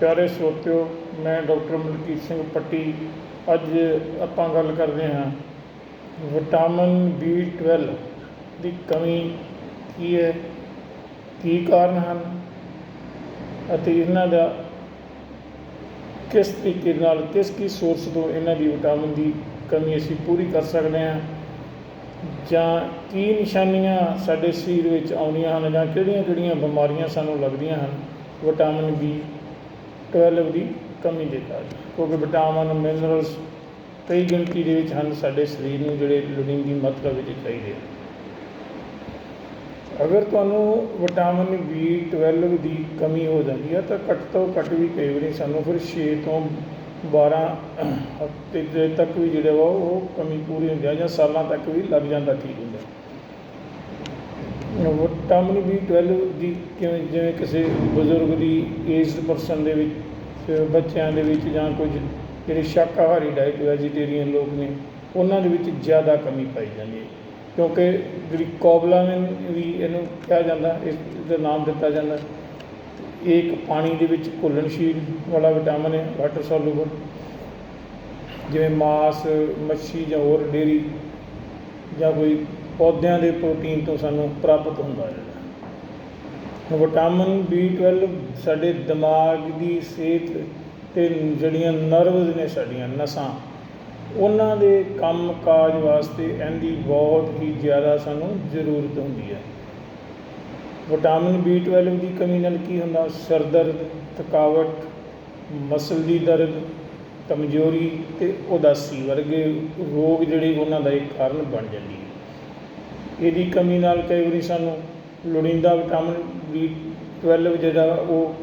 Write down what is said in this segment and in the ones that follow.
ਪਿਆਰੇ ਸਰੋਤਿਓ ਮੈਂ ਡਾਕਟਰ ਮਲਕੀਤ ਸਿੰਘ ਪੱਟੀ ਅੱਜ ਆਪਾਂ ਗੱਲ ਕਰਦੇ ਹਾਂ ਵਿਟਾਮਿਨ B12 ਦੀ ਕਮੀ ਕੀ ਹੈ, ਕੀ ਕਾਰਨ ਹਨ ਅਤੇ ਇਹਨਾਂ ਦਾ ਕਿਸ ਤਰੀਕੇ ਨਾਲ, ਕਿਸ ਕੀ ਸੋਰਸ ਤੋਂ ਇਹਨਾਂ ਦੀ ਵਿਟਾਮਿਨ ਦੀ ਕਮੀ ਅਸੀਂ ਪੂਰੀ ਕਰ ਸਕਦੇ ਹਾਂ ਜਾਂ ਕੀ ਨਿਸ਼ਾਨੀਆਂ ਸਾਡੇ ਸਰੀਰ ਵਿੱਚ ਆਉਂਦੀਆਂ ਹਨ ਜਾਂ ਕਿਹੜੀਆਂ ਕਿਹੜੀਆਂ ਬਿਮਾਰੀਆਂ ਸਾਨੂੰ ਲੱਗਦੀਆਂ ਹਨ, ਵਿਟਾਮਿਨ ਬੀ B12 ਦੀ ਕਮੀ ਦੇ ਕਾਰਨ। ਕਿਉਂਕਿ ਵਿਟਾਮਿਨ ਮਿਨਰਲਸ ਕਈ ਗਿਣਤੀ ਦੇ ਵਿੱਚ ਹਨ, ਸਾਡੇ ਸਰੀਰ ਨੂੰ ਜਿਹੜੇ ਲੋੜੀਂਦੀ ਮਾਤਰਾ ਵਿੱਚ ਚਾਹੀਦੇ ਹਨ ਅਗਰ ਤੁਹਾਨੂੰ ਵਿਟਾਮਿਨ B12 ਦੀ ਕਮੀ ਹੋ ਜਾਂਦੀ ਹੈ, ਤਾਂ ਘੱਟ ਤੋਂ ਘੱਟ ਵੀ ਕਈ ਵਾਰੀ ਸਾਨੂੰ ਫਿਰ 6 ਤੋਂ 12 ਹਫ਼ਤੇ ਦੇ ਤੱਕ ਵੀ ਜਿਹੜਾ ਵਾ ਉਹ ਕਮੀ ਪੂਰੀ ਹੁੰਦੀ ਹੈ ਜਾਂ ਸਾਲਾਂ ਤੱਕ ਵੀ ਲੱਗ ਜਾਂਦਾ ਠੀਕ ਹੁੰਦਾ। ਵਿਟਾਮਿਨ B12 ਦੀ ਕਿਵੇਂ, ਜਿਵੇਂ ਕਿਸੇ ਬਜ਼ੁਰਗ ਦੀ ਏਜਡ ਪਰਸਨ ਦੇ ਵਿੱਚ ਬੱਚਿਆਂ ਦੇ ਵਿੱਚ ਜਾਂ ਕੁਝ ਜਿਹੜੇ ਸ਼ਾਕਾਹਾਰੀ ਡਾਈਟ ਵੈਜੀਟੇਰੀਅਨ ਲੋਕ ਨੇ, ਉਹਨਾਂ ਦੇ ਵਿੱਚ ਜ਼ਿਆਦਾ ਕਮੀ ਪਾਈ ਜਾਂਦੀ ਹੈ। ਕਿਉਂਕਿ ਜਿਹੜੀ ਕੋਬਲਾਮਿਨ ਵੀ ਇਹਨੂੰ ਕਿਹਾ ਜਾਂਦਾ, ਇਸ ਦਾ ਨਾਮ ਦਿੱਤਾ ਜਾਂਦਾ। ਇਹ ਇੱਕ ਪਾਣੀ ਦੇ ਵਿੱਚ ਘੁਲਣਸ਼ੀਲ ਵਾਲਾ ਵਿਟਾਮਿਨ ਹੈ ਵਾਟਰ ਸੋਲੂਬਲ ਜਿਵੇਂ ਮਾਸ, ਮੱਛੀ ਜਾਂ ਹੋਰ ਡੇਰੀ ਜਾਂ ਕੋਈ ਪੌਦਿਆਂ ਦੇ ਪ੍ਰੋਟੀਨ ਤੋਂ ਸਾਨੂੰ ਪ੍ਰਾਪਤ ਹੁੰਦਾ ਹੈ। ਵਿਟਾਮਿਨ B12 ਸਾਡੇ ਦਿਮਾਗ ਦੀ ਸਿਹਤ ਤੇ ਜਿਹੜੀਆਂ ਨਰਵਸ ਨੇ ਸਾਡੀਆਂ, ਨਸਾਂ, ਉਹਨਾਂ ਦੇ ਕੰਮ ਕਾਜ ਵਾਸਤੇ ਇਹਦੀ ਬਹੁਤ ਹੀ ਜ਼ਿਆਦਾ ਸਾਨੂੰ ਜ਼ਰੂਰਤ ਹੁੰਦੀ ਹੈ। ਵਿਟਾਮਿਨ B12 ਦੀ ਕਮੀ ਨਾਲ ਕੀ ਹੁੰਦਾ? ਸਿਰ ਦਰਦ, ਥਕਾਵਟ, ਮਸਲ ਦੀ ਦਰਦ, ਕਮਜ਼ੋਰੀ ਤੇ ਉਦਾਸੀ ਵਰਗੇ ਰੋਗ ਜਿਹੜੇ ਉਹਨਾਂ ਦਾ ਇੱਕ ਕਾਰਨ ਬਣ ਜਾਂਦੀ ਹੈ। ਇਹਦੀ ਕਮੀ ਨਾਲ ਕਈ ਵਾਰੀ ਸਾਨੂੰ ਲੋੜੀਂਦਾ ਵਿਟਾਮਿਨ B12 ਜਿਹੜਾ ਉਹ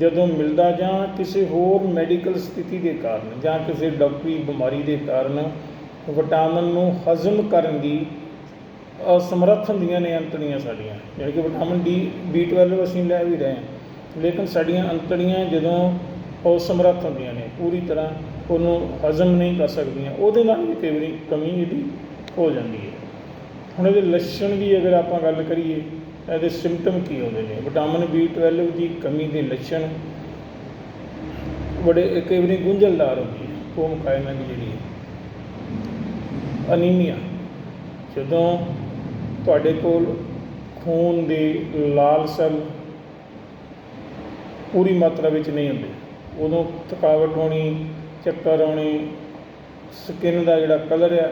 ਜਦੋਂ ਮਿਲਦਾ ਜਾਂ ਕਿਸੇ ਹੋਰ ਮੈਡੀਕਲ ਸਥਿਤੀ ਦੇ ਕਾਰਨ ਜਾਂ ਕਿਸੇ ਡਾਕਟਰੀ ਬਿਮਾਰੀ ਦੇ ਕਾਰਨ ਵਿਟਾਮਿਨ ਨੂੰ ਹਜ਼ਮ ਕਰਨ ਦੀ ਅਸਮਰੱਥ ਹੁੰਦੀਆਂ ਨੇ ਅੰਤੜੀਆਂ ਸਾਡੀਆਂ। ਜਿਹੜੀ ਕਿ ਵਿਟਾਮਿਨ ਡੀ B12 ਅਸੀਂ ਲੈ ਵੀ ਰਹੇ ਹਾਂ। ਲੇਕਿਨ ਸਾਡੀਆਂ ਅੰਤੜੀਆਂ ਜਦੋਂ ਅਸਮਰੱਥ ਹੁੰਦੀਆਂ ਨੇ, ਪੂਰੀ ਤਰ੍ਹਾਂ ਉਹਨੂੰ ਹਜ਼ਮ ਨਹੀਂ ਕਰ ਸਕਦੀਆਂ। ਉਹਦੇ ਨਾਲ ਵੀ ਕਈ ਵਾਰੀ ਕਮੀ ਇਹਦੀ ਹੋ ਜਾਂਦੀ ਹੈ। ਹੁਣ ਇਹਦੇ ਲੱਛਣ ਦੀ ਅਗਰ ਆਪਾਂ ਗੱਲ ਕਰੀਏ ਤਾਂ ਇਹਦੇ ਸਿੰਪਟਮ ਕੀ ਹੁੰਦੇ ਨੇ? ਵਿਟਾਮਿਨ B12 ਦੀ ਕਮੀ ਦੇ ਲੱਛਣ ਬੜੇ ਕਈ ਵਾਰੀ ਗੁੰਝਲਦਾਰ ਹੁੰਦੀ ਹੈ ਕੋਮ ਕਾਇਨਾ ਜਿਹੜੀ ਹੈ। ਅਨੀਮੀਆ, ਜਦੋਂ ਤੁਹਾਡੇ ਕੋਲ ਖੂਨ ਦੇ ਲਾਲ ਸੈੱਲ ਪੂਰੀ ਮਾਤਰਾ ਵਿੱਚ ਨਹੀਂ ਹੁੰਦੇ, ਉਦੋਂ ਥਕਾਵਟ ਹੋਣੀ, ਚੱਕਰ ਆਉਣੇ ਸਕਿਨ ਦਾ ਜਿਹੜਾ ਕਲਰ ਆ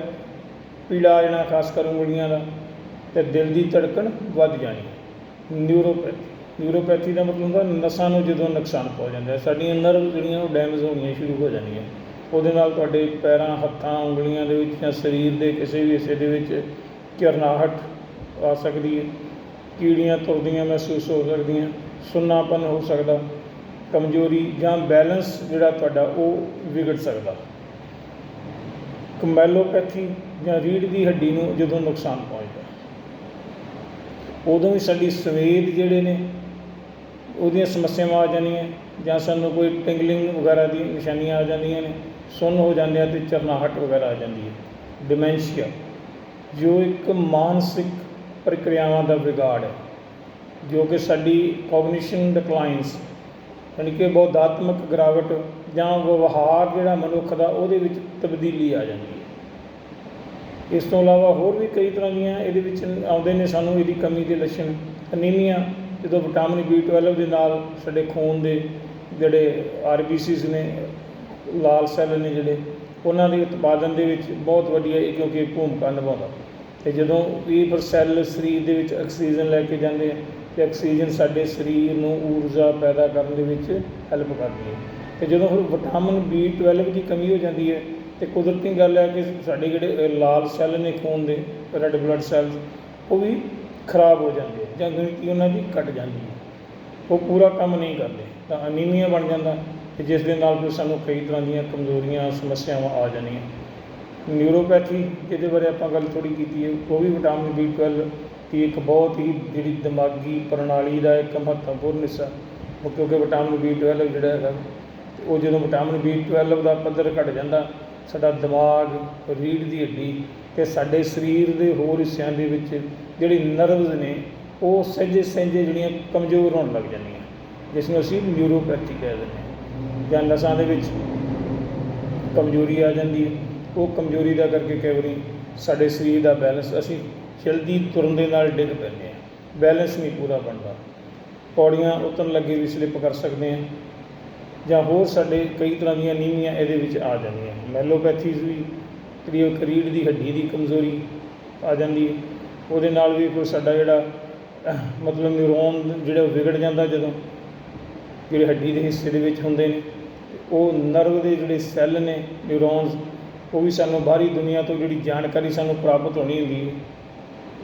ਪੀਲਾ ਜਾਣਾ ਖਾਸ ਕਰ ਉਂਗਲੀਆਂ ਦਾ, ਤੇ ਦਿਲ ਦੀ ਧੜਕਣ ਵੱਧ ਜਾਣੀ। ਨਿਊਰੋਪੈਥੀ ਨਿਊਰੋਪੈਥੀ ਦਾ ਮਤਲਬ ਹੁੰਦਾ ਨਸਾਂ ਨੂੰ ਜਦੋਂ ਨੁਕਸਾਨ ਪਹੁੰਚ ਜਾਂਦਾ ਸਾਡੀਆਂ ਨਰਵ ਜਿਹੜੀਆਂ ਉਹ ਡੈਮੇਜ ਹੋਣੀਆਂ ਸ਼ੁਰੂ ਹੋ ਜਾਂਦੀਆਂ ਉਹਦੇ ਨਾਲ ਤੁਹਾਡੇ ਪੈਰਾਂ, ਹੱਥਾਂ, ਉਂਗਲੀਆਂ ਦੇ ਵਿੱਚ ਜਾਂ ਸਰੀਰ ਦੇ ਕਿਸੇ ਵੀ ਹਿੱਸੇ ਦੇ ਵਿੱਚ ਝਰਨਾਹਟ ਆ ਸਕਦੀ ਹੈ। ਕੀੜੀਆਂ ਤੁਰਦੀਆਂ ਮਹਿਸੂਸ ਹੋ ਸਕਦੀਆਂ, ਸੁੰਨਾਪਨ ਹੋ ਸਕਦਾ, ਕਮਜ਼ੋਰੀ ਜਾਂ ਬੈਲੈਂਸ ਜਿਹੜਾ ਤੁਹਾਡਾ ਉਹ ਵਿਗੜ ਸਕਦਾ। ਕਮੈਲੋਪੈਥੀ ਜਾਂ ਰੀੜ ਦੀ ਹੱਡੀ ਨੂੰ ਜਦੋਂ ਨੁਕਸਾਨ ਪਹੁੰਚਦਾ। ਉਦੋਂ ਵੀ ਸਾਡੀ ਸਵੇਦ ਜਿਹੜੇ ਨੇ, ਉਹਦੀਆਂ ਸਮੱਸਿਆਵਾਂ ਆ ਜਾਂਦੀਆਂ, ਜਾਂ ਸਾਨੂੰ ਕੋਈ ਟਿੰਗਲਿੰਗ ਵਗੈਰਾ ਦੀ ਨਿਸ਼ਾਨੀਆਂ ਆ ਜਾਂਦੀਆਂ ਨੇ, ਸੁੰਨ ਹੋ ਜਾਂਦੇ ਆ ਤੇ ਚਰਨਾਹਟ ਵਗੈਰਾ ਆ ਜਾਂਦੀ ਹੈ। ਡਿਮੈਂਸ਼ੀਆ ਜੋ ਇੱਕ ਮਾਨਸਿਕ ਪ੍ਰਕਿਰਿਆਵਾਂ ਦਾ ਵਿਗਾੜ ਹੈ, ਜੋ ਕਿ ਸਾਡੀ ਕੋਗਨੀਸ਼ਨ ਡਿਕਲਾਈਨਸ ਯਾਨੀ ਕਿ ਬੌਧਾਤਮਕ ਗਿਰਾਵਟ ਜਾਂ ਵਿਵਹਾਰ ਜਿਹੜਾ ਮਨੁੱਖ ਦਾ, ਉਹਦੇ ਵਿੱਚ ਤਬਦੀਲੀ ਆ ਜਾਂਦੀ ਹੈ। ਇਸ ਤੋਂ ਇਲਾਵਾ ਹੋਰ ਵੀ ਕਈ ਤਰ੍ਹਾਂ ਦੀਆਂ ਇਹਦੇ ਵਿੱਚ ਆਉਂਦੇ ਨੇ ਸਾਨੂੰ ਇਹਦੀ ਕਮੀ ਦੇ ਲੱਛਣ ਅਨੀਮੀਆ, ਜਦੋਂ ਵਿਟਾਮਿਨ B12 ਦੇ ਨਾਲ ਸਾਡੇ ਖੂਨ ਦੇ ਜਿਹੜੇ ਆਰਬੀਸੀਸ ਨੇ, ਲਾਲ ਸੈੱਲ ਨੇ ਜਿਹੜੇ, ਉਹਨਾਂ ਦੇ ਉਤਪਾਦਨ ਦੇ ਵਿੱਚ ਬਹੁਤ ਵਧੀਆ ਇਹ ਕਿਉਂਕਿ ਭੂਮਿਕਾ ਨਿਭਾਉਂਦਾ। ਤੇ ਜਦੋਂ ਇਹ ਫਿਰ ਸੈੱਲ ਸਰੀਰ ਦੇ ਵਿੱਚ ਆਕਸੀਜਨ ਲੈ ਕੇ ਜਾਂਦੇ ਆ, ਤੇ ਆਕਸੀਜਨ ਸਾਡੇ ਸਰੀਰ ਨੂੰ ਊਰਜਾ ਪੈਦਾ ਕਰਨ ਦੇ ਵਿੱਚ ਹੈਲਪ ਕਰਦੀ ਹੈ। ਤੇ ਜਦੋਂ ਫਿਰ ਵਿਟਾਮਿਨ B12 ਦੀ ਕਮੀ ਹੋ ਜਾਂਦੀ ਹੈ ਤੇ ਕੁਦਰਤੀ ਗੱਲ ਹੈ ਕਿ ਸਾਡੇ ਜਿਹੜੇ ਲਾਲ ਸੈੱਲ ਨੇ ਖੂਨ ਦੇ ਰੈੱਡ ਬਲੱਡ ਸੈੱਲ ਉਹ ਵੀ ਖਰਾਬ ਹੋ ਜਾਂਦੇ ਜਾਂ ਗਿਣਤੀ ਉਹਨਾਂ ਦੀ ਘਟ ਜਾਂਦੀ ਹੈ ਉਹ ਪੂਰਾ ਕੰਮ ਨਹੀਂ ਕਰਦੇ, ਤਾਂ ਅਨੀਮੀਆ ਬਣ ਜਾਂਦਾ ਤੇ ਜਿਸ ਦੇ ਨਾਲ ਫਿਰ ਸਾਨੂੰ ਕਈ ਤਰ੍ਹਾਂ ਦੀਆਂ ਕਮਜ਼ੋਰੀਆਂ, ਸਮੱਸਿਆਵਾਂ ਆ ਜਾਂਦੀਆਂ ਨਿਊਰੋਪੈਥੀ ਜਿਹਦੇ ਬਾਰੇ ਆਪਾਂ ਗੱਲ ਥੋੜੀ ਕੀਤੀ ਹੈ, ਉਹ ਵੀ ਵਿਟਾਮਿਨ B12 ਦੀ ਇੱਕ ਬਹੁਤ ਹੀ ਜਿਹੜੀ ਦਿਮਾਗੀ ਪ੍ਰਣਾਲੀ ਦਾ ਇੱਕ ਮਹੱਤਵਪੂਰਨ ਹਿੱਸਾ। ਕਿਉਂਕਿ ਵਿਟਾਮਿਨ B12 ਜਿਹੜਾ ਹੈਗਾ, ਉਹ ਜਦੋਂ ਵਿਟਾਮਿਨ B12 ਦਾ ਪੱਧਰ ਘਟ ਜਾਂਦਾ ਸਾਡਾ ਦਿਮਾਗ ਰੀੜ ਦੀ ਹੱਡੀ ਅਤੇ ਸਾਡੇ ਸਰੀਰ ਦੇ ਹੋਰ ਹਿੱਸਿਆਂ ਦੇ ਵਿੱਚ ਜਿਹੜੀ ਨਰਵਜ਼ ਨੇ, ਉਹ ਸਹਿਜੇ ਸਹਿਜੇ ਜਿਹੜੀਆਂ ਕਮਜ਼ੋਰ ਹੋਣ ਲੱਗ ਜਾਂਦੀਆਂ। ਜਿਸ ਨੂੰ ਅਸੀਂ ਨਿਊਰੋਪੈਥੀ ਕਹਿ ਦਿੰਦੇ ਹਾਂ। ਜਾਂ ਨਸਾਂ ਦੇ ਵਿੱਚ ਕਮਜ਼ੋਰੀ ਆ ਜਾਂਦੀ ਹੈ। ਉਹ ਕਮਜ਼ੋਰੀ ਦਾ ਕਰਕੇ ਕਈ ਵਾਰੀ ਸਾਡੇ ਸਰੀਰ ਦਾ ਬੈਲੈਂਸ ਅਸੀਂ ਜਲਦੀ ਤੁਰਨ ਦੇ ਨਾਲ ਡਿੱਗ ਪੈਂਦੇ ਹਾਂ। ਬੈਲੈਂਸ ਨਹੀਂ ਪੂਰਾ ਬਣਦਾ। ਪੌੜੀਆਂ ਉਤਰਨ ਲੱਗੇ ਵੀ ਸਲਿੱਪ ਕਰ ਸਕਦੇ ਹਾਂ। ਜਾਂ ਹੋਰ ਸਾਡੇ ਕਈ ਤਰ੍ਹਾਂ ਦੀਆਂ ਨੀਵੀਆਂ ਇਹਦੇ ਵਿੱਚ ਆ ਜਾਂਦੀਆਂ। ਮੈਲੋਪੈਥੀਜ਼ ਵੀ ਕਰੀਓ ਕਰੀੜ ਦੀ ਹੱਡੀ ਦੀ ਕਮਜ਼ੋਰੀ ਆ ਜਾਂਦੀ ਹੈ। ਉਹਦੇ ਨਾਲ ਵੀ ਕੋਈ ਸਾਡਾ ਜਿਹੜਾ, ਮਤਲਬ ਨਿਊਰੋਨ ਜਿਹੜਾ ਵਿਗੜ ਜਾਂਦਾ ਜਦੋਂ ਜਿਹੜੇ ਹੱਡੀ ਦੇ ਹਿੱਸੇ ਦੇ ਵਿੱਚ ਹੁੰਦੇ ਨੇ, ਉਹ ਨਰਵ ਦੇ ਜਿਹੜੇ ਸੈੱਲ ਨੇ ਨਿਊਰੋਨਸ ਉਹ ਵੀ ਸਾਨੂੰ ਬਾਹਰੀ ਦੁਨੀਆ ਤੋਂ ਜਿਹੜੀ ਜਾਣਕਾਰੀ ਸਾਨੂੰ ਪ੍ਰਾਪਤ ਹੋਣੀ ਹੁੰਦੀ ਹੈ,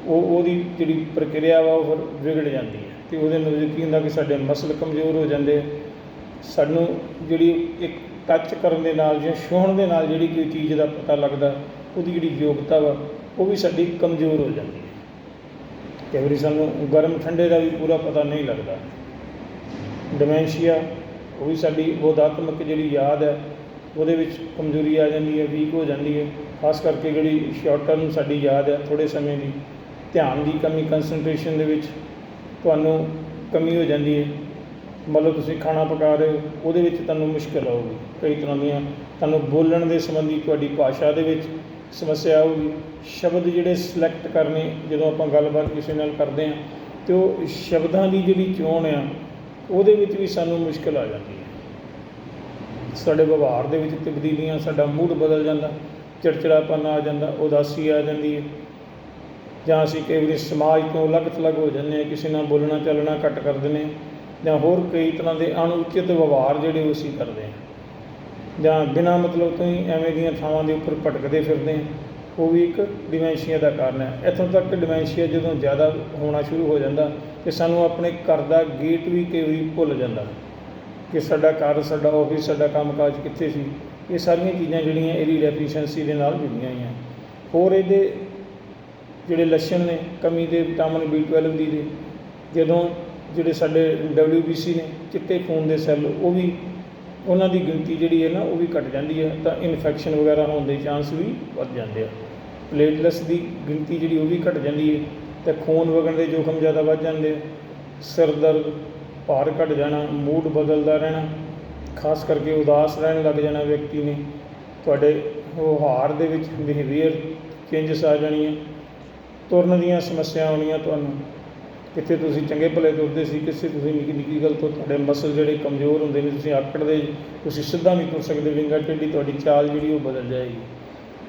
ਉਹ ਉਹਦੀ ਜਿਹੜੀ ਪ੍ਰਕਿਰਿਆ ਵਾ ਉਹ ਫਿਰ ਵਿਗੜ ਜਾਂਦੀ ਹੈ। ਤੇ ਉਹਦੇ ਨਾਲ ਕੀ ਹੁੰਦਾ ਕਿ ਸਾਡੇ ਮਸਲ ਕਮਜ਼ੋਰ ਹੋ ਜਾਂਦੇ ਆ। ਸਾਨੂੰ ਜਿਹੜੀ ਇੱਕ ਟੱਚ ਕਰਨ ਦੇ ਨਾਲ ਜਾਂ ਛੂਹਣ ਦੇ ਨਾਲ ਜਿਹੜੀ ਕੋਈ ਚੀਜ਼ ਦਾ ਪਤਾ ਲੱਗਦਾ, ਉਹਦੀ ਜਿਹੜੀ ਯੋਗਤਾ ਵਾ, ਉਹ ਵੀ ਸਾਡੀ ਕਮਜ਼ੋਰ ਹੋ ਜਾਂਦੀ ਹੈ। ਕਈ ਵਾਰੀ ਸਾਨੂੰ ਗਰਮ ਠੰਡੇ ਦਾ ਵੀ ਪੂਰਾ ਪਤਾ ਨਹੀਂ ਲੱਗਦਾ। ਡਿਮੈਂਸ਼ੀਆ, ਉਹ ਵੀ ਸਾਡੀ ਬੋਧਾਤਮਕ ਜਿਹੜੀ ਯਾਦ ਹੈ, ਉਹਦੇ ਵਿੱਚ ਕਮਜ਼ੋਰੀ ਆ ਜਾਂਦੀ ਹੈ, ਵੀਕ ਹੋ ਜਾਂਦੀ ਹੈ। ਖਾਸ ਕਰਕੇ ਜਿਹੜੀ ਸ਼ਾਰਟ ਟਰਮ ਸਾਡੀ ਯਾਦ ਹੈ ਥੋੜੇ ਸਮੇਂ ਦੀ, ਧਿਆਨ ਦੀ ਕਮੀ ਕੰਸੈਂਟਰੇਸ਼ਨ ਦੇ ਵਿੱਚ ਤੁਹਾਨੂੰ ਕਮੀ ਹੋ ਜਾਂਦੀ ਹੈ। ਮੰਨ ਲਓ ਤੁਸੀਂ ਖਾਣਾ ਪਕਾ ਰਹੇ ਹੋ, ਉਹਦੇ ਵਿੱਚ ਤੁਹਾਨੂੰ ਮੁਸ਼ਕਲ ਆਊਗੀ। ਕਈ ਤਰ੍ਹਾਂ ਦੀਆਂ ਤੁਹਾਨੂੰ ਬੋਲਣ ਦੇ ਸੰਬੰਧੀ ਤੁਹਾਡੀ ਭਾਸ਼ਾ ਦੇ ਵਿੱਚ ਸਮੱਸਿਆ ਆਊਗੀ। ਸ਼ਬਦ ਜਿਹੜੇ ਸਿਲੈਕਟ ਕਰਨੇ, ਜਦੋਂ ਆਪਾਂ ਗੱਲਬਾਤ ਕਿਸੇ ਨਾਲ ਕਰਦੇ ਹਾਂ, ਤੇ ਉਹ ਸ਼ਬਦਾਂ ਦੀ ਜਿਹੜੀ ਚੋਣ ਆ, ਉਹਦੇ ਵਿੱਚ ਵੀ ਸਾਨੂੰ ਮੁਸ਼ਕਲ ਆ ਜਾਂਦੀ ਹੈ। ਸਾਡੇ ਵਿਵਹਾਰ ਦੇ ਵਿੱਚ ਤਬਦੀਲੀਆਂ, ਸਾਡਾ ਮੂਡ ਬਦਲ ਜਾਂਦਾ, ਚਿੜਚਿੜਾਪਨ ਆ ਜਾਂਦਾ, ਉਦਾਸੀ ਆ ਜਾਂਦੀ ਹੈ। ਜਾਂ ਅਸੀਂ ਕਈ ਵਾਰੀ ਸਮਾਜ ਤੋਂ ਅਲੱਗ ਥਲੱਗ ਹੋ ਜਾਂਦੇ ਹਾਂ, ਕਿਸੇ ਨਾਲ ਬੋਲਣਾ ਚੱਲਣਾ ਘੱਟ ਕਰ ਦਿੰਦੇ ਹਾਂ। ਜਾਂ ਹੋਰ ਕਈ ਤਰ੍ਹਾਂ ਦੇ ਅਣਉਚਿਤ ਵਿਵਹਾਰ ਜਿਹੜੇ ਉਹ ਅਸੀਂ ਕਰਦੇ ਹਾਂ। ਜਾਂ ਬਿਨਾਂ ਮਤਲਬ ਤੋਂ ਹੀ ਐਵੇਂ ਦੀਆਂ ਥਾਵਾਂ ਦੇ ਉੱਪਰ ਭਟਕਦੇ ਫਿਰਦੇ ਹਾਂ। ਉਹ ਵੀ ਇੱਕ ਡਿਮੈਂਸ਼ੀਆ ਦਾ ਕਾਰਨ ਹੈ। ਇੱਥੋਂ ਤੱਕ ਡਿਮੈਂਸ਼ੀਆ ਜਦੋਂ ਜ਼ਿਆਦਾ ਹੋਣਾ ਸ਼ੁਰੂ ਹੋ ਜਾਂਦਾ ਕਿ ਸਾਨੂੰ ਆਪਣੇ ਘਰ ਦਾ ਗੇਟ ਵੀ ਕਈ ਵਾਰੀ ਭੁੱਲ ਜਾਂਦਾ। ਕਿ ਸਾਡਾ ਘਰ, ਸਾਡਾ ਆਫਿਸ ਸਾਡਾ ਕੰਮਕਾਜ ਕਿੱਥੇ ਸੀ? ਇਹ ਸਾਰੀਆਂ ਚੀਜ਼ਾਂ ਜਿਹੜੀਆਂ ਇਹਦੀ ਡੈਫੀਸ਼ੀਐਂਸੀ ਦੇ ਨਾਲ ਜੁੜੀਆਂ ਹੋਈਆਂ। ਹੋਰ ਇਹਦੇ ਜਿਹੜੇ ਲੱਛਣ ਨੇ, ਕਮੀ ਦੇ ਵਿਟਾਮਿਨ B12 ਦੀ ਦੇ, ਜਦੋਂ ਜਿਹੜੇ ਸਾਡੇ WBC ਨੇ, ਚਿੱਟੇ ਖੂਨ ਦੇ ਸੈੱਲ, ਉਹ ਵੀ ਉਹਨਾਂ ਦੀ ਗਿਣਤੀ ਜਿਹੜੀ ਹੈ ਨਾ, ਉਹ ਵੀ ਘਟ ਜਾਂਦੀ ਹੈ, ਤਾਂ ਇਨਫੈਕਸ਼ਨ ਵਗੈਰਾ ਹੋਣ ਦੇ ਚਾਂਸ ਵੀ ਵੱਧ ਜਾਂਦੇ ਆ। ਪਲੇਟਲੈਟਸ ਦੀ ਗਿਣਤੀ ਜਿਹੜੀ, ਉਹ ਵੀ ਘਟ ਜਾਂਦੀ ਹੈ, ਤੇ ਖੂਨ ਵਗਣ ਦੇ ਜੋਖਮ ਜ਼ਿਆਦਾ ਵੱਧ ਜਾਂਦੇ ਆ। ਸਿਰ ਦਰਦ, ਭਾਰ ਘਟ ਜਾਣਾ ਮੂਡ ਬਦਲਦਾ ਰਹਿਣਾ, ਖਾਸ ਕਰਕੇ ਉਦਾਸ ਰਹਿਣ ਲੱਗ ਜਾਣਾ ਵਿਅਕਤੀ ਨੇ। ਤੁਹਾਡੇ ਵਿਵਹਾਰ ਦੇ ਵਿੱਚ ਬਿਹੇਵੀਅਰ ਚੇਂਜਸ ਆ ਜਾਣੀਆਂ। ਤੁਰਨ ਦੀਆਂ ਸਮੱਸਿਆ ਆਉਣੀਆਂ ਤੁਹਾਨੂੰ। ਕਿੱਥੇ ਤੁਸੀਂ ਚੰਗੇ ਭਲੇ ਤੁਰਦੇ ਸੀ ਕਿਸੇ ਤੁਸੀਂ ਨਿੱਕੀ ਨਿੱਕੀ ਗੱਲ ਤੋਂ ਤੁਹਾਡੇ ਮਸਲ ਜਿਹੜੇ ਕਮਜ਼ੋਰ ਹੁੰਦੇ ਨੇ, ਤੁਸੀਂ ਆਕੜਦੇ ਤੁਸੀਂ ਸਿੱਧਾ ਨਹੀਂ ਤੁਰ ਸਕਦੇ ਵਿੰਗਾ ਟੇਢੀ ਤੁਹਾਡੀ ਚਾਲ ਜਿਹੜੀ ਉਹ ਬਦਲ ਜਾਏਗੀ।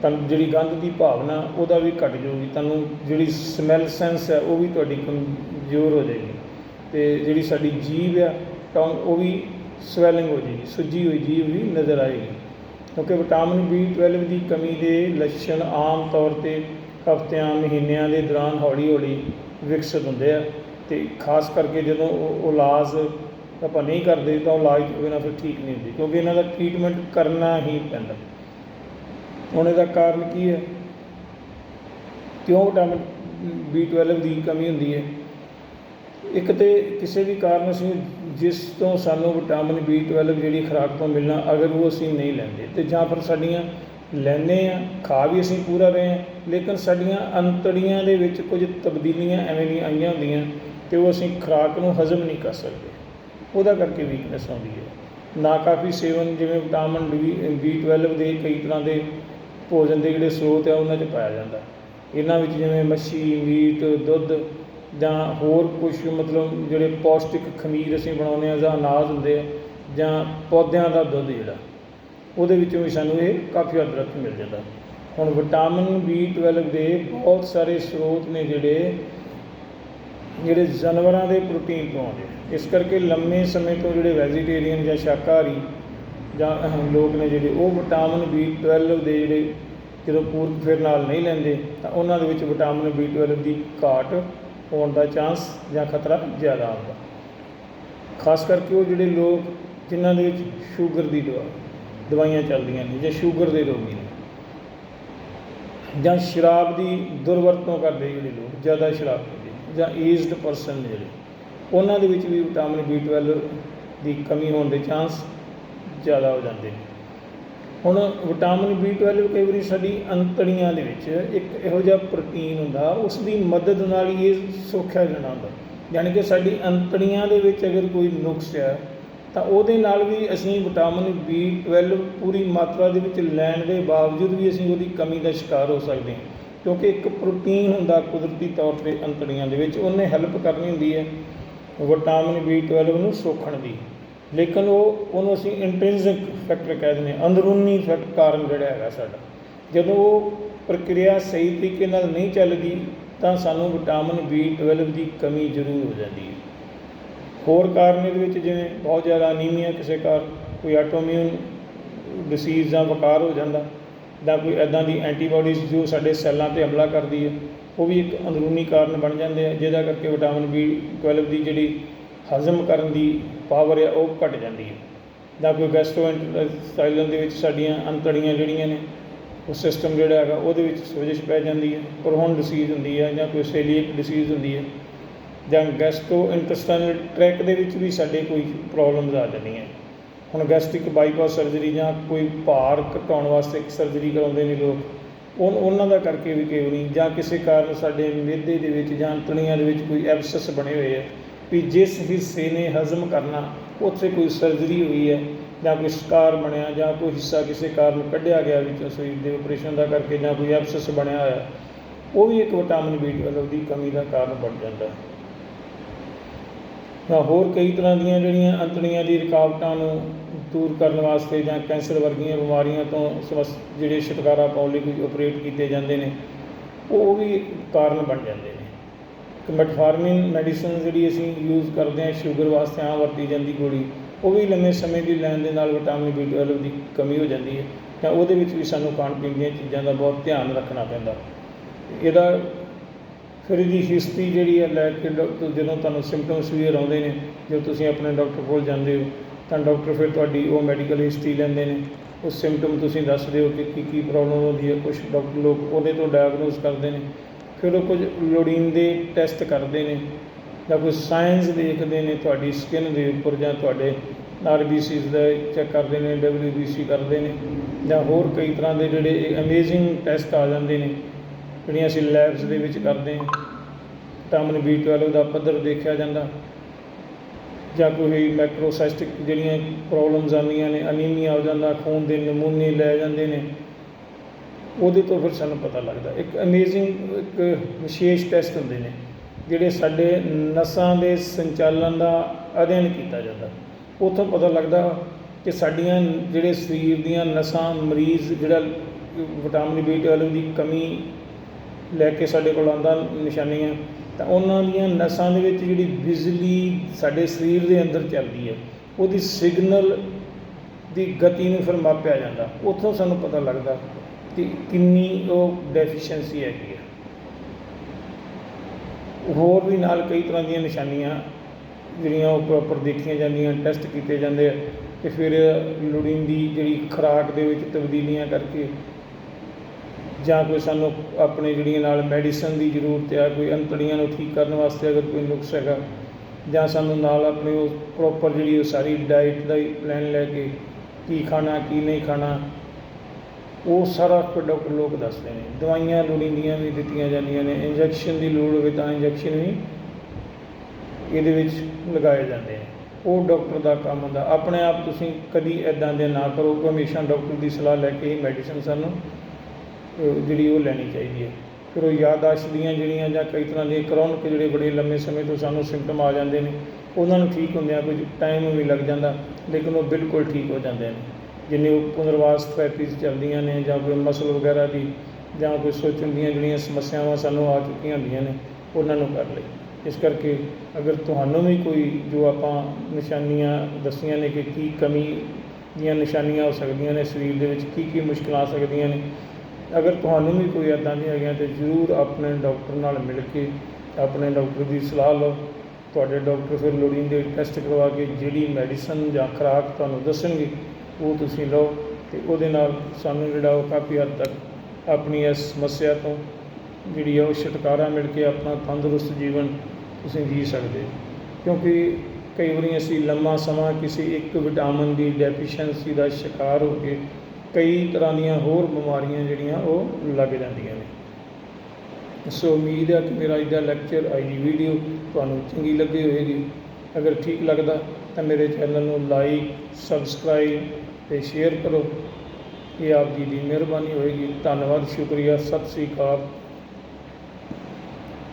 ਤੁਹਾਨੂੰ ਜਿਹੜੀ ਗੰਧ ਦੀ ਭਾਵਨਾ, ਉਹਦਾ ਵੀ ਘਟ ਜਾਊਗੀ। ਤੁਹਾਨੂੰ ਜਿਹੜੀ ਸਮੈਲ ਸੈਂਸ ਹੈ, ਉਹ ਵੀ ਤੁਹਾਡੀ ਕਮਜ਼ੋਰ ਹੋ ਜਾਏਗੀ। ਤੇ ਜਿਹੜੀ ਸਾਡੀ ਜੀਭ ਆ ਟੰਗ ਉਹ ਵੀ ਸਵੈਲਿੰਗ ਹੋ ਜਾਏਗੀ, ਸੁੱਜੀ ਹੋਈ ਜੀਭ ਵੀ ਨਜ਼ਰ ਆਏਗੀ। ਕਿਉਂਕਿ ਵਿਟਾਮਿਨ B12 ਦੀ ਕਮੀ ਦੇ ਲੱਛਣ ਆਮ ਤੌਰ ਤੇ ਹਫ਼ਤਿਆਂ, ਮਹੀਨਿਆਂ ਦੇ ਦੌਰਾਨ ਹੌਲੀ ਹੌਲੀ ਵਿਕਸਿਤ ਹੁੰਦੇ ਆ ਤੇ ਖਾਸ ਕਰਕੇ ਜਦੋਂ ਉਹ ਇਲਾਜ ਆਪਾਂ ਨਹੀਂ ਕਰਦੇ ਤਾਂ ਉਹ ਇਲਾਜ ਤੋਂ ਬਿਨਾਂ ਫਿਰ ਠੀਕ ਨਹੀਂ ਹੁੰਦੀ, ਕਿਉਂਕਿ ਇਹਨਾਂ ਦਾ ਟ੍ਰੀਟਮੈਂਟ ਕਰਨਾ ਹੀ ਪੈਂਦਾ। ਹੁਣ ਇਹਦਾ ਕਾਰਨ ਕੀ ਹੈ? ਕਿਉਂ ਵਿਟਾਮਿਨ B12 ਦੀ ਕਮੀ ਹੁੰਦੀ ਹੈ? ਇੱਕ ਤੇ ਕਿਸੇ ਵੀ ਕਾਰਨ ਅਸੀਂ ਜਿਸ ਤੋਂ ਸਾਨੂੰ ਵਿਟਾਮਿਨ B12 ਜਿਹੜੀ ਖੁਰਾਕ ਤੋਂ ਮਿਲਣਾ, ਅਗਰ ਉਹ ਅਸੀਂ ਨਹੀਂ ਲੈਂਦੇ, ਤੇ ਜਾਂ ਫਿਰ ਸਾਡੀਆਂ ਲੈਂਦੇ ਹਾਂ, ਖਾ ਵੀ ਅਸੀਂ ਪੂਰਾ ਰਹੇ ਹਾਂ, ਲੇਕਿਨ ਸਾਡੀਆਂ ਅੰਤੜੀਆਂ ਦੇ ਵਿੱਚ ਕੁਝ ਤਬਦੀਲੀਆਂ ਐਵੇਂ ਦੀਆਂ ਆਈਆਂ ਹੁੰਦੀਆਂ ਅਤੇ ਉਹ ਅਸੀਂ ਖੁਰਾਕ ਨੂੰ ਹਜ਼ਮ ਨਹੀਂ ਕਰ ਸਕਦੇ। ਉਹਦਾ ਕਰਕੇ ਵੀਕਨੈਸ ਆਉਂਦੀ ਹੈ। ਨਾ ਕਾਫੀ ਸੇਵਨ ਜਿਵੇਂ ਵਿਟਾਮਿਨ B12 ਦੇ ਕਈ ਤਰ੍ਹਾਂ ਦੇ ਭੋਜਨ ਦੇ ਜਿਹੜੇ ਸਰੋਤ ਆ, ਉਹਨਾਂ 'ਚ ਪਾਇਆ ਜਾਂਦਾ। ਇਹਨਾਂ ਵਿੱਚ ਜਿਵੇਂ ਮੱਛੀ, ਮੀਟ, ਦੁੱਧ ਜਾਂ ਹੋਰ ਕੁਝ ਮਤਲਬ ਜਿਹੜੇ ਪੌਸ਼ਟਿਕ ਖਮੀਰ ਅਸੀਂ ਬਣਾਉਂਦੇ ਆ ਜਾਂ ਅਨਾਜ ਹੁੰਦੇ ਆ ਜਾਂ ਪੌਦਿਆਂ ਦਾ ਦੁੱਧ ਜਿਹੜਾ ਉਹਦੇ ਵਿੱਚੋਂ ਵੀ ਸਾਨੂੰ ਇਹ ਕਾਫੀ ਹੱਦ ਤੱਕ ਮਿਲ ਜਾਂਦਾ। ਹੁਣ ਵਿਟਾਮਿਨ B12 ਦੇ ਬਹੁਤ ਸਾਰੇ ਸਰੋਤ ਨੇ ਜਿਹੜੇ ਜਿਹੜੇ ਜਾਨਵਰਾਂ ਦੇ ਪ੍ਰੋਟੀਨ ਤੋਂ ਆਉਂਦੇ ਇਸ ਕਰਕੇ ਲੰਮੇ ਸਮੇਂ ਤੋਂ ਜਿਹੜੇ ਵੈਜੀਟੇਰੀਅਨ ਜਾਂ ਸ਼ਾਕਾਹਾਰੀ ਜਾਂ ਅਹ ਲੋਕ ਨੇ ਜਿਹੜੇ, ਉਹ ਵਿਟਾਮਿਨ B12 ਦੇ ਜਿਹੜੇ ਜਦੋਂ ਪੂਰਕ ਫਿਰ ਨਾਲ ਨਹੀਂ ਲੈਂਦੇ, ਤਾਂ ਉਹਨਾਂ ਦੇ ਵਿੱਚ ਵਿਟਾਮਿਨ B12 ਦੀ ਘਾਟ ਹੋਣ ਦਾ ਚਾਂਸ ਜਾਂ ਖਤਰਾ ਜ਼ਿਆਦਾ ਆਉਂਦਾ ਖਾਸ ਕਰਕੇ ਉਹ ਜਿਹੜੇ ਲੋਕ, ਜਿਨ੍ਹਾਂ ਦੇ ਵਿੱਚ ਸ਼ੂਗਰ ਦੀ ਦਵਾ ਦਵਾਈਆਂ ਚੱਲਦੀਆਂ ਨੇ ਜਾਂ ਸ਼ੂਗਰ ਦੇ ਰੋਗੀ ਨੇ। ਜਾਂ ਸ਼ਰਾਬ ਦੀ ਦੁਰਵਰਤੋਂ ਕਰਦੇ ਜਿਹੜੇ ਲੋਕ, ਜ਼ਿਆਦਾ ਸ਼ਰਾਬ ਪੀਂਦੇ ਜਾਂ ਏਜਡ ਪਰਸਨ ਜਿਹੜੇ, ਉਹਨਾਂ ਦੇ ਵਿੱਚ ਵੀ ਵਿਟਾਮਿਨ B12 ਦੀ ਕਮੀ ਹੋਣ ਦੇ ਚਾਂਸ ਜ਼ਿਆਦਾ ਹੋ ਜਾਂਦੇ ਨੇ। ਹੁਣ ਵਿਟਾਮਿਨ B12 ਕਈ ਵਾਰੀ ਸਾਡੀ ਅੰਤੜੀਆਂ ਦੇ ਵਿੱਚ ਇੱਕ ਇਹੋ ਜਿਹਾ ਪ੍ਰੋਟੀਨ ਹੁੰਦਾ ਉਸ ਦੀ ਮਦਦ ਨਾਲ ਹੀ ਇਹ ਸੋਖਿਆ ਜਾਣਾ ਹੁੰਦਾ। ਯਾਨੀ ਕਿ ਸਾਡੀ ਅੰਤੜੀਆਂ ਦੇ ਵਿੱਚ ਅਗਰ ਕੋਈ ਨੁਕਸ ਹੈ ਤਾਂ ਉਹਦੇ ਨਾਲ ਵੀ ਅਸੀਂ ਵਿਟਾਮਿਨ B12 ਪੂਰੀ ਮਾਤਰਾ ਦੇ ਵਿੱਚ ਲੈਣ ਦੇ ਬਾਵਜੂਦ ਵੀ ਅਸੀਂ ਉਹਦੀ ਕਮੀ ਦਾ ਸ਼ਿਕਾਰ ਹੋ ਸਕਦੇ ਹਾਂ। ਕਿਉਂਕਿ ਇੱਕ ਪ੍ਰੋਟੀਨ ਹੁੰਦਾ ਕੁਦਰਤੀ ਤੌਰ ਤੇ ਅੰਤੜੀਆਂ ਦੇ ਵਿੱਚ, ਉਹਨੇ ਹੈਲਪ ਕਰਨੀ ਹੁੰਦੀ ਹੈ ਵਿਟਾਮਿਨ B12 ਨੂੰ ਸੋਖਣ ਦੀ। ਲੇਕਿਨ ਉਹ, ਉਹਨੂੰ ਅਸੀਂ ਇੰਟ੍ਰਿੰਸਿਕ ਫੈਕਟਰ ਕਹਿ ਦਿੰਦੇ ਹਾਂ, ਅੰਦਰੂਨੀ ਫੈਕਟ ਕਾਰਨ ਜਿਹੜਾ ਹੈਗਾ ਸਾਡਾ। ਜਦੋਂ ਉਹ ਪ੍ਰਕਿਰਿਆ ਸਹੀ ਤਰੀਕੇ ਨਾਲ ਨਹੀਂ ਚੱਲਦੀ, ਤਾਂ ਸਾਨੂੰ ਵਿਟਾਮਿਨ B12 ਦੀ ਕਮੀ ਜ਼ਰੂਰ ਹੋ ਜਾਂਦੀ ਹੈ। ਹੋਰ ਕਾਰਨ ਇਹਦੇ ਵਿੱਚ ਜਿਵੇਂ ਬਹੁਤ ਜ਼ਿਆਦਾ ਅਨੀਮੀਆ ਕਿਸੇ ਕਾਰਨ ਕੋਈ ਆਟੋਮਿਊਨ ਡਿਸੀਜ਼ ਜਾਂ ਵਕਾਰ ਹੋ ਜਾਂਦਾ ਜਾਂ ਕੋਈ ਇੱਦਾਂ ਦੀ ਐਂਟੀਬਾਡੀਜ਼ ਜੋ ਸਾਡੇ ਸੈੱਲਾਂ ਤੇ ਹਮਲਾ ਕਰਦੀ ਹੈ, ਉਹ ਵੀ ਇੱਕ ਅੰਦਰੂਨੀ ਕਾਰਨ ਬਣ ਜਾਂਦੇ ਆ, ਜਿਹਦਾ ਕਰਕੇ ਵਿਟਾਮਿਨ B12 ਦੀ ਜਿਹੜੀ ਹਜ਼ਮ ਕਰਨ ਦੀ ਪਾਵਰ ਹੈ ਉਹ ਘਟ ਜਾਂਦੀ ਹੈ। ਜਾਂ ਕੋਈ ਗੈਸਟ੍ਰੋਇੰਟੇਸਟਾਈਨਲ ਦੇ ਵਿੱਚ ਸਾਡੀਆਂ ਅੰਤੜੀਆਂ ਜਿਹੜੀਆਂ ਨੇ, ਉਹ ਸਿਸਟਮ ਜਿਹੜਾ ਹੈਗਾ, ਉਹਦੇ ਵਿੱਚ ਸੋਜਿਸ਼ ਪੈ ਜਾਂਦੀ ਹੈ ਪ੍ਰੋਹਨ ਡਿਸੀਜ਼ ਹੁੰਦੀ ਹੈ ਜਾਂ ਕੋਈ ਸੇਲੀਏਕ ਡਿਸੀਜ਼ ਹੁੰਦੀ ਹੈ ਜਾਂ ਗੈਸਟੋ ਇੰਟੈਸਟਾਈਨਲ ਟਰੈਕ ਦੇ ਵਿੱਚ ਵੀ ਸਾਡੇ ਕੋਈ ਪ੍ਰੋਬਲਮਸ ਆ ਜਾਂਦੀਆਂ ਹੁਣ ਗੈਸਟ੍ਰਿਕ ਬਾਈਪਾਸ ਸਰਜਰੀ ਜਾਂ ਕੋਈ ਭਾਰ ਘਟਾਉਣ ਵਾਸਤੇ ਇੱਕ ਸਰਜਰੀ ਕਰਾਉਂਦੇ ਨੇ ਲੋਕ ਉਹ ਉਹਨਾਂ ਦਾ ਕਰਕੇ ਵੀ ਕਈ ਨਹੀਂ? ਜਾਂ ਕਿਸੇ ਕਾਰਨ ਸਾਡੇ ਮਿਹਦੇ ਦੇ ਵਿੱਚ ਜਾਂ ਤਣੀਆਂ ਦੇ ਵਿੱਚ ਕੋਈ ਐਬਸੈਸ ਬਣੇ ਹੋਏ ਆ ਵੀ ਜਿਸ ਹਿੱਸੇ ਨੇ ਹਜ਼ਮ ਕਰਨਾ, ਉੱਥੇ ਕੋਈ ਸਰਜਰੀ ਹੋਈ ਹੈ ਜਾਂ ਕੋਈ ਸਕਾਰ ਬਣਿਆ ਜਾਂ ਕੋਈ ਹਿੱਸਾ ਕਿਸੇ ਕਾਰਨ ਕੱਢਿਆ ਗਿਆ ਵਿੱਚੋਂ ਸਰੀਰ ਦੇ ਆਪਰੇਸ਼ਨ ਦਾ ਕਰਕੇ ਜਾਂ ਕੋਈ ਐਬਸੈਸ ਬਣਿਆ ਹੋਇਆ, ਉਹ ਵੀ ਇੱਕ ਵਿਟਾਮਿਨ B12 ਦੀ ਕਮੀ ਦਾ ਕਾਰਨ ਬਣ ਜਾਂਦਾ ਹੈ। ਹੋਰ ਕਈ ਤਰ੍ਹਾਂ ਦੀਆਂ ਜਿਹੜੀਆਂ ਅੰਤੜੀਆਂ ਦੀ ਰੁਕਾਵਟਾਂ ਨੂੰ ਦੂਰ ਕਰਨ ਵਾਸਤੇ ਜਾਂ ਕੈਂਸਰ ਵਰਗੀਆਂ ਬਿਮਾਰੀਆਂ ਤੋਂ ਸਵਸ, ਜਿਹੜੇ ਛੁਟਕਾਰਾ ਪਾਉਣ ਲਈ ਕੋਈ ਆਪਰੇਟ ਕੀਤੇ ਜਾਂਦੇ ਨੇ, ਉਹ ਵੀ ਕਾਰਨ ਬਣ ਜਾਂਦੇ ਨੇ। ਕਿ ਮੈਟਫਾਰਮਿਨ ਮੈਡੀਸਨ ਜਿਹੜੀ ਅਸੀਂ ਯੂਜ਼ ਕਰਦੇ ਹਾਂ ਸ਼ੂਗਰ ਵਾਸਤੇ ਆ ਵਰਤੀ ਜਾਂਦੀ ਗੋਲੀ, ਉਹ ਵੀ ਲੰਮੇ ਸਮੇਂ ਦੀ ਲੈਣ ਦੇ ਨਾਲ ਵਿਟਾਮਿਨ B12 ਦੀ ਕਮੀ ਹੋ ਜਾਂਦੀ ਹੈ। ਤਾਂ ਉਹਦੇ ਵਿੱਚ ਵੀ ਸਾਨੂੰ ਖਾਣ ਪੀਣ ਦੀਆਂ ਚੀਜ਼ਾਂ ਦਾ ਬਹੁਤ ਧਿਆਨ ਰੱਖਣਾ ਪੈਂਦਾ। ਇਹਦਾ ਫਿਰ ਇਹਦੀ ਹਿਸਟਰੀ ਜਿਹੜੀ ਹੈ ਲੈ ਕੇ ਡਾਕਟਰ ਜਦੋਂ ਤੁਹਾਨੂੰ ਸਿੰਪਟਮਸ ਵੀ ਆਉਂਦੇ ਨੇ, ਜਦੋਂ ਤੁਸੀਂ ਆਪਣੇ ਡਾਕਟਰ ਕੋਲ ਜਾਂਦੇ ਹੋ, ਤਾਂ ਡਾਕਟਰ ਫਿਰ ਤੁਹਾਡੀ ਉਹ ਮੈਡੀਕਲ ਹਿਸਟਰੀ ਲੈਂਦੇ ਨੇ। ਉਹ ਸਿੰਪਟਮ ਤੁਸੀਂ ਦੱਸਦੇ ਹੋ ਕਿ ਕੀ ਕੀ ਪ੍ਰੋਬਲਮ ਹੁੰਦੀ ਹੈ ਕੁਝ ਡਾਕਟਰ ਲੋਕ ਉਹਦੇ ਤੋਂ ਡਾਇਗਨੋਸ ਕਰਦੇ ਨੇ। ਫਿਰ ਉਹ ਕੁਝ ਲੋੜੀਂਦੇ ਟੈਸਟ ਕਰਦੇ ਨੇ ਜਾਂ ਕੋਈ ਸਾਇੰਸ ਦੇਖਦੇ ਨੇ ਤੁਹਾਡੀ ਸਕਿਨ ਦੇ ਉੱਪਰ ਜਾਂ ਤੁਹਾਡੇ ਆਰਬੀਸੀਜ਼ ਦਾ ਚੈੱਕ ਕਰਦੇ ਨੇ ਡਬਲਯੂਬੀਸੀ ਕਰਦੇ ਨੇ ਜਾਂ ਹੋਰ ਕਈ ਤਰ੍ਹਾਂ ਦੇ ਜਿਹੜੇ ਅਮੇਜ਼ਿੰਗ ਟੈਸਟ ਆ ਜਾਂਦੇ ਨੇ। ਜਿਹੜੀਆਂ ਅਸੀਂ ਲੈਬਸ ਦੇ ਵਿੱਚ ਕਰਦੇ ਹਾਂ ਵਿਟਾਮਿਨ B12 ਦਾ ਪੱਧਰ ਦੇਖਿਆ ਜਾਂਦਾ। ਜਾਂ ਕੋਈ ਮੈਕਰੋਸਾਈਸਟਿਕ ਜਿਹੜੀਆਂ ਪ੍ਰੋਬਲਮਸ ਆਉਂਦੀਆਂ ਨੇ ਅਨੀਮੀਆ ਹੋ ਜਾਂਦਾ, ਖੂਨ ਦੇ ਨਮੂਨੇ ਲੈ ਜਾਂਦੇ ਨੇ, ਉਹਦੇ ਤੋਂ ਫਿਰ ਸਾਨੂੰ ਪਤਾ ਲੱਗਦਾ। ਇੱਕ ਅਮੇਜ਼ਿੰਗ ਇੱਕ ਵਿਸ਼ੇਸ਼ ਟੈਸਟ ਹੁੰਦੇ ਨੇ, ਜਿਹੜੇ ਸਾਡੇ ਨਸਾਂ ਦੇ ਸੰਚਾਲਨ ਦਾ ਅਧਿਐਨ ਕੀਤਾ ਜਾਂਦਾ। ਉੱਥੋਂ ਪਤਾ ਲੱਗਦਾ ਕਿ ਸਾਡੀਆਂ ਜਿਹੜੇ ਸਰੀਰ ਦੀਆਂ ਨਸਾਂ, ਮਰੀਜ਼ ਜਿਹੜਾ ਵਿਟਾਮਿਨ B12 ਦੀ ਕਮੀ ਲੈ ਕੇ ਸਾਡੇ ਕੋਲ ਆਉਂਦਾ ਨਿਸ਼ਾਨੀਆਂ, ਤਾਂ ਉਹਨਾਂ ਦੀਆਂ ਨਸਾਂ ਦੇ ਵਿੱਚ ਜਿਹੜੀ ਬਿਜਲੀ ਸਾਡੇ ਸਰੀਰ ਦੇ ਅੰਦਰ ਚੱਲਦੀ ਹੈ, ਉਹਦੀ ਸਿਗਨਲ ਦੀ ਗਤੀ ਨੂੰ ਫਿਰ ਮਾਪਿਆ ਜਾਂਦਾ। ਉੱਥੋਂ ਸਾਨੂੰ ਪਤਾ ਲੱਗਦਾ ਕਿ ਕਿੰਨੀ ਉਹ ਡੈਫੀਸ਼ੀਐਂਸੀ ਹੈਗੀ ਹੈ। ਹੋਰ ਵੀ ਨਾਲ ਕਈ ਤਰ੍ਹਾਂ ਦੀਆਂ ਨਿਸ਼ਾਨੀਆਂ ਜਿਹੜੀਆਂ ਉਹ ਪ੍ਰੋਪਰ ਦੇਖੀਆਂ ਜਾਂਦੀਆਂ ਟੈਸਟ ਕੀਤੇ ਜਾਂਦੇ ਆ, ਤੇ ਫਿਰ ਲੋੜੀਂਦੀ ਜਿਹੜੀ ਖੁਰਾਕ ਦੇ ਵਿੱਚ ਤਬਦੀਲੀਆਂ ਕਰਕੇ ਜਾਂ ਕੋਈ ਸਾਨੂੰ ਆਪਣੇ ਜਿਹੜੀਆਂ ਨਾਲ ਮੈਡੀਸਨ ਦੀ ਜ਼ਰੂਰਤ ਆ, ਕੋਈ ਅੰਤੜੀਆਂ ਨੂੰ ਠੀਕ ਕਰਨ ਵਾਸਤੇ ਅਗਰ ਕੋਈ ਨੁਕਸ ਹੈਗਾ, ਜਾਂ ਸਾਨੂੰ ਨਾਲ ਆਪਣੀ ਉਹ ਪ੍ਰੋਪਰ ਜਿਹੜੀ ਉਹ ਸਾਰੀ ਡਾਈਟ ਦਾ ਹੀ ਪਲਾਨ ਲੈ ਕੇ ਕੀ ਖਾਣਾ, ਕੀ ਨਹੀਂ ਖਾਣਾ, ਉਹ ਸਾਰਾ ਕੁਝ ਡਾਕਟਰ ਲੋਕ ਦੱਸਦੇ ਨੇ। ਦਵਾਈਆਂ ਲੋੜੀਂਦੀਆਂ ਵੀ ਦਿੱਤੀਆਂ ਜਾਂਦੀਆਂ ਨੇ ਇੰਜੈਕਸ਼ਨ ਦੀ ਲੋੜ ਹੋਵੇ ਤਾਂ ਇੰਜੈਕਸ਼ਨ ਵੀ ਇਹਦੇ ਵਿੱਚ ਲਗਾਏ ਜਾਂਦੇ ਨੇ। ਉਹ ਡਾਕਟਰ ਦਾ ਕੰਮ ਹੁੰਦਾ। ਆਪਣੇ ਆਪ ਤੁਸੀਂ ਕਦੀ ਐਦਾਂ ਦੇ ਨਾ ਕਰੋ ਹਮੇਸ਼ਾ ਡਾਕਟਰ ਦੀ ਸਲਾਹ ਲੈ ਕੇ ਹੀ ਮੈਡੀਸਨ ਸਾਨੂੰ ਜਿਹੜੀ ਉਹ ਲੈਣੀ ਚਾਹੀਦੀ ਹੈ। ਫਿਰ ਉਹ ਯਾਦਾਸ਼ਤ ਦੀਆਂ ਜਿਹੜੀਆਂ ਜਾਂ ਕਈ ਤਰ੍ਹਾਂ ਦੇ ਕਰੋਨਿਕ ਜਿਹੜੇ ਬੜੇ ਲੰਮੇ ਸਮੇਂ ਤੋਂ ਸਾਨੂੰ ਸਿੰਪਟਮ ਆ ਜਾਂਦੇ ਨੇ, ਉਹਨਾਂ ਨੂੰ ਠੀਕ ਹੁੰਦਿਆਂ ਕੁਝ ਟਾਈਮ ਵੀ ਲੱਗ ਜਾਂਦਾ, ਲੇਕਿਨ ਉਹ ਬਿਲਕੁਲ ਠੀਕ ਹੋ ਜਾਂਦੇ ਨੇ। ਜਿੰਨੇ ਉਹ ਪੁਨਰਵਾਸ ਥੈਰੇਪੀਜ਼ ਚੱਲਦੀਆਂ ਨੇ ਜਾਂ ਕੋਈ ਮਸਲ ਵਗੈਰਾ ਦੀ ਜਾਂ ਕੋਈ ਸੋਚਣ ਦੀਆਂ ਜਿਹੜੀਆਂ ਸਮੱਸਿਆਵਾਂ ਸਾਨੂੰ ਆ ਚੁੱਕੀਆਂ ਹੁੰਦੀਆਂ ਨੇ, ਉਹਨਾਂ ਨੂੰ ਕਰ ਲਈ ਇਸ ਕਰਕੇ ਅਗਰ ਤੁਹਾਨੂੰ ਵੀ ਕੋਈ ਜੋ ਆਪਾਂ ਨਿਸ਼ਾਨੀਆਂ ਦੱਸੀਆਂ ਨੇ ਕਿ ਕੀ ਕਮੀ ਦੀਆਂ ਨਿਸ਼ਾਨੀਆਂ ਹੋ ਸਕਦੀਆਂ ਨੇ ਸਰੀਰ ਦੇ ਵਿੱਚ ਕੀ ਕੀ ਮੁਸ਼ਕਲਾਂ ਆ ਸਕਦੀਆਂ ਨੇ ਅਗਰ ਤੁਹਾਨੂੰ ਵੀ ਕੋਈ ਇੱਦਾਂ ਦੀਆਂ ਹੈਗੀਆਂ ਤੇ ਜ਼ਰੂਰ ਆਪਣੇ ਡਾਕਟਰ ਨਾਲ ਮਿਲ ਕੇ ਆਪਣੇ ਡਾਕਟਰ ਦੀ ਸਲਾਹ ਲਓ। ਤੁਹਾਡੇ ਡਾਕਟਰ ਫਿਰ ਲੋੜੀਂਦੇ ਟੈਸਟ ਕਰਵਾ ਕੇ ਜਿਹੜੀ ਮੈਡੀਸਨ ਜਾਂ ਖੁਰਾਕ ਤੁਹਾਨੂੰ ਦੱਸਣਗੇ, ਉਹ ਤੁਸੀਂ ਲਓ ਤੇ ਉਹਦੇ ਨਾਲ ਸਾਨੂੰ ਜਿਹੜਾ ਉਹ ਕਾਫੀ ਹੱਦ ਤੱਕ ਆਪਣੀ ਇਸ ਸਮੱਸਿਆ ਤੋਂ ਜਿਹੜੀ ਆ ਉਹ ਛੁਟਕਾਰਾ ਮਿਲ ਕੇ ਆਪਣਾ ਤੰਦਰੁਸਤ ਜੀਵਨ ਤੁਸੀਂ ਜੀ ਸਕਦੇ ਕਿਉਂਕਿ ਕਈ ਵਾਰੀ ਅਸੀਂ ਲੰਮਾ ਸਮਾਂ ਕਿਸੇ ਇੱਕ ਵਿਟਾਮਿਨ ਦੀ ਡੈਫੀਸ਼ੀਐਂਸੀ ਦਾ ਸ਼ਿਕਾਰ ਹੋ ਕੇ ਕਈ ਤਰ੍ਹਾਂ ਦੀਆਂ ਹੋਰ ਬਿਮਾਰੀਆਂ ਜਿਹੜੀਆਂ ਉਹ ਲੱਗ ਜਾਂਦੀਆਂ ਨੇ। ਸੋ ਉਮੀਦ ਹੈ ਕਿ ਮੇਰਾ ਅੱਜ ਦਾ ਲੈਕਚਰ, ਅੱਜ ਦੀ ਵੀਡੀਓ ਤੁਹਾਨੂੰ ਚੰਗੀ ਲੱਗੀ ਹੋਵੇਗੀ। ਅਗਰ ਠੀਕ ਲੱਗਦਾ ਤਾਂ ਮੇਰੇ ਚੈਨਲ ਨੂੰ ਲਾਈਕ ਸਬਸਕ੍ਰਾਈਬ ਤੇ ਸ਼ੇਅਰ ਕਰੋ। ਇਹ ਆਪ ਜੀ ਦੀ ਮਿਹਰਬਾਨੀ ਹੋਏਗੀ ਧੰਨਵਾਦ, ਸ਼ੁਕਰੀਆ। ਸਤਿ ਸ੍ਰੀ ਅਕਾਲ।